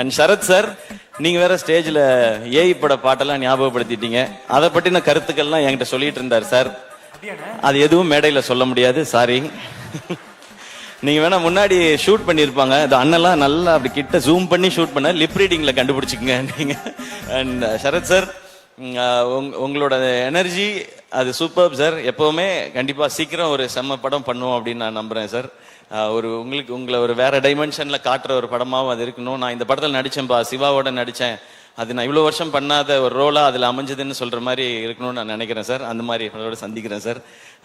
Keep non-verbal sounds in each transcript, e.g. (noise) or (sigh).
And Sarath sir நீங்க வேற ஸ்டேஜ்ல ஏஐ பட பாட்டெல்லாம் ஞாபகப்படுத்திட்டீங்க. அதை பற்றின கருத்துக்கள்லாம் என்கிட்ட சொல்லிட்டு இருந்தார் சார் அது எதுவும் மேடையில சொல்ல முடியாது. சாரி நீங்க வேணா முன்னாடி ஷூட் பண்ணியிருப்பாங்க இந்த அண்ணெல்லாம் நல்லா அப்படி கிட்ட ஜூம் பண்ணி ஷூட் பண்ண லிப் ரீடிங்ல கண்டுபிடிச்சிக்கங்க நீங்க. அண்ட் சரத் சார் உங்களோட எனர்ஜி அது சூப்பர் சார் எப்பவுமே கண்டிப்பா சீக்கிரம் ஒரு செம்ம படம் பண்ணுவோம் அப்படின்னு நான் நம்புறேன் சார் ஒரு உங்களுக்கு உங்களை ஒரு வேற டைமென்ஷன்ல காட்டுற ஒரு படமாவும் அது இருக்கணும். நான் இந்த படத்தில் நடிச்சேன்பா சிவாவோட நடிச்சேன். அது நான் இவ்வளவு வருஷம் பண்ணாத ஒரு ரோலா அதுல அமைஞ்சதுன்னு சொல்ற மாதிரி இருக்கணும்னு நான் நினைக்கிறேன் சார் அந்த மாதிரி உங்களோட சந்திக்கிறேன் சார்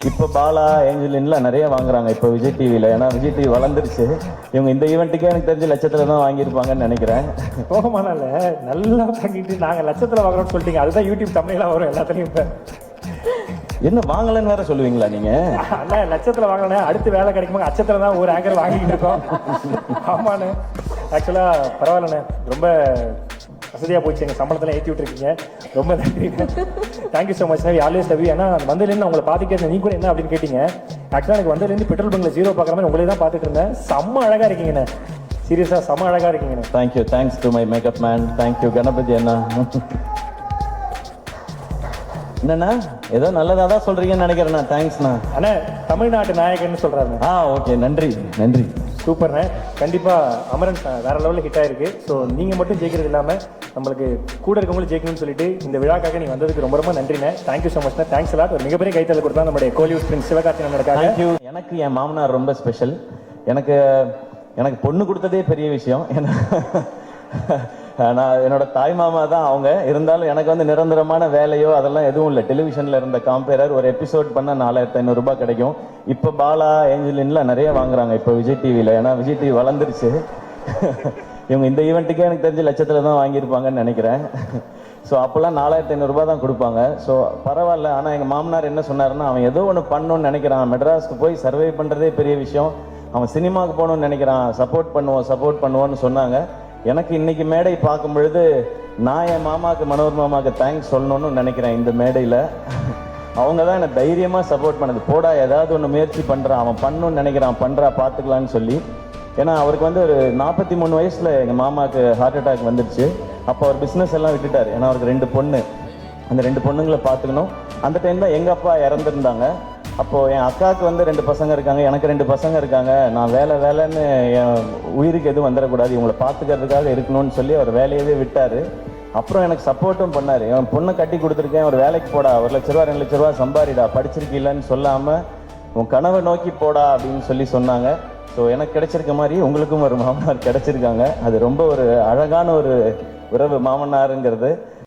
இப்போ பாலா ஏஞ்சலின்லாம் நிறைய வாங்குறாங்க இப்போ விஜய் டிவியில் ஏன்னா விஜய் டிவி வளர்ந்துருச்சு. இவங்க இந்த ஈவெண்ட்டுக்கே எனக்கு தெரிஞ்ச லட்சத்தில் தான் வாங்கியிருப்பாங்கன்னு நினைக்கிறேன். போகமானால நல்லா வாங்கிட்டு நாங்க லட்சத்துல வாங்குறோம்னு சொல்லிட்டீங்க. அதுதான் யூடியூப் தமிழ்ல வரும் எல்லாத்துலயும் இப்ப. என்ன வாங்கலைன்னு வேற சொல்லுவீங்களா நீங்க? அண்ணா லட்சத்துல வாங்கினேன் அடுத்து வேலை கிடைக்கும்போது அச்சத்துல தான் ஒரு ஆங்கர் வாங்கிட்டு இருக்கோம். ஆமாண்ணே. ஆக்சுவலா பரவாயில்லண்ணே. ரொம்ப வசதியா போச்சு எங்க சம்பளத்துல ஏற்றி விட்டுருக்கீங்க. ரொம்ப நன்றி. Thank you so much always love ஏன்னா வந்ததுலேருந்து உங்களை பார்த்துட்டே நீ கூட என்ன அப்படின்னு கேட்டீங்க. ஆக்சுவலாக எனக்கு வந்ததுலேருந்து பெட்ரோல் பங்க்ல ஜீரோ பார்க்குற மாதிரி உங்களே தான் பார்த்துட்டு இருந்தேன். செம்ம அழகா இருக்கீங்கண்ணே. சீரியஸா செம்ம அழகா இருக்கீங்கண்ணே. Thank you thanks to my makeup man thank you Ganapathi அண்ணா. என்னண்ணா? ஏதோ நல்லதாக தான் சொல்றீங்கன்னு நினைக்கிறேண்ணா. தேங்க்ஸ்ண்ணா அண்ணா தமிழ்நாட்டு நாயகன்னு சொல்றாரு ஆ ஓகே நன்றி. நன்றி. சூப்பர்ண்ணே. கண்டிப்பா அமரன் வேற லெவலில் ஹிட் ஆயிருக்கு. ஸோ நீங்க மட்டும் ஜெயிக்கிறது இல்லாம நம்மளுக்கு கூட இருக்கவங்களும் ஜெயிக்கணும்னு சொல்லிட்டு இந்த விழாக்காக நீ வந்ததுக்கு ரொம்ப ரொம்ப நன்றிண்ணே. தேங்க்யூ ஸோ மச்ண்ணே தேங்க்ஸ் எல்லாம் ஒரு மிகப்பெரிய கைத்தல் கொடுத்தா நம்முடைய கோலிவுட் சிவகார்த்திகேயன் அண்ணனுக்காக. தேங்க்யூ எனக்கு என் மாமனார் ரொம்ப ஸ்பெஷல் எனக்கு எனக்கு பொண்ணு கொடுத்ததே பெரிய விஷயம். ஏன்னா நான் என்னோட தாய் மாமா தான் அவங்க. இருந்தாலும் எனக்கு வந்து நிரந்தரமான வேலையோ அதெல்லாம் எதுவும் இல்லை. டெலிவிஷனில் இருந்த காம்பேரர் ஒரு எபிசோட் பண்ண நாலாயிரத்து ஐநூறுரூபா கிடைக்கும். இப்போ பாலா ஏஞ்சலின்லாம் நிறைய வாங்குறாங்க இப்போ விஜய் டிவியில் ஏன்னா விஜய் டிவி வளர்ந்துருச்சு. (laughs) இவங்க இந்த ஈவெண்ட்டுக்கே எனக்கு தெரிஞ்ச லட்சத்தில் தான் வாங்கியிருப்பாங்கன்னு நினைக்கிறேன். (laughs) ஸோ அப்போல்லாம் நாலாயிரத்தி ஐநூறுரூபா தான் கொடுப்பாங்க. ஸோ பரவாயில்ல. ஆனால் எங்கள் மாமனார் என்ன சொன்னாருன்னா அவன் ஏதோ ஒன்று பண்ணணும்னு நினைக்கிறான். மெட்ராஸ்க்கு போய் சர்வே பண்ணுறதே பெரிய விஷயம். அவன் சினிமாவுக்கு போகணும்னு நினைக்கிறான். சப்போர்ட் பண்ணுவோம் சப்போர்ட் பண்ணுவோன்னு சொன்னாங்க. எனக்கு இன்னைக்கு மேடை பார்க்கும் பொழுது நான் என் மாமாவுக்கு மனோர் மாமாவுக்கு தேங்க்ஸ் சொல்லணும்னு நினைக்கிறேன் இந்த மேடையில். அவங்க தான் எனக்கு தைரியமாக சப்போர்ட் பண்ணது. போடா ஏதாவது ஒன்று முயற்சி பண்ணுறான் அவன் பண்ணணும்னு நினைக்கிறான் பண்ணுறா பார்த்துக்கலான்னு சொல்லி. ஏன்னா அவருக்கு வந்து ஒரு நாற்பத்தி மூணு வயசில் எங்கள் மாமாவுக்கு ஹார்ட் அட்டாக் வந்துடுச்சு. அப்போ அவர் பிஸ்னஸ் எல்லாம் விட்டுட்டார். ஏன்னா அவருக்கு ரெண்டு பொண்ணு. அந்த ரெண்டு பொண்ணுங்களை பார்த்துக்கணும். அந்த டைம் தான் எங்கள் அப்பா இறந்துருந்தாங்க. அப்போது என் அக்காவுக்கு வந்து ரெண்டு பசங்க இருக்காங்க எனக்கு ரெண்டு பசங்க இருக்காங்க. நான் வேலை வேலைன்னு என் உயிருக்கு எதுவும் வந்துடக்கூடாது. இவங்களை பார்த்துக்கிறதுக்காக இருக்கணும்னு சொல்லி அவர் வேலையவே விட்டார். அப்புறம் எனக்கு சப்போர்ட்டும் பண்ணார். என் பொண்ணை கட்டி கொடுத்துருக்கேன் ஒரு வேலைக்கு போடா ஒரு லட்ச ரூபா ரெண்டு லட்ச ரூபா சம்பாரிடா படிச்சிருக்கீல்லன்னு சொல்லாமல் உன் கனவை நோக்கி போடா அப்படின்னு சொல்லி சொன்னாங்க. ஸோ எனக்கு கிடைச்சிருக்க மாதிரி உங்களுக்கும் ஒரு மாமனார் கிடைச்சிருக்காங்க. அது ரொம்ப ஒரு அழகான ஒரு உறவு மாமனாருங்கிறது.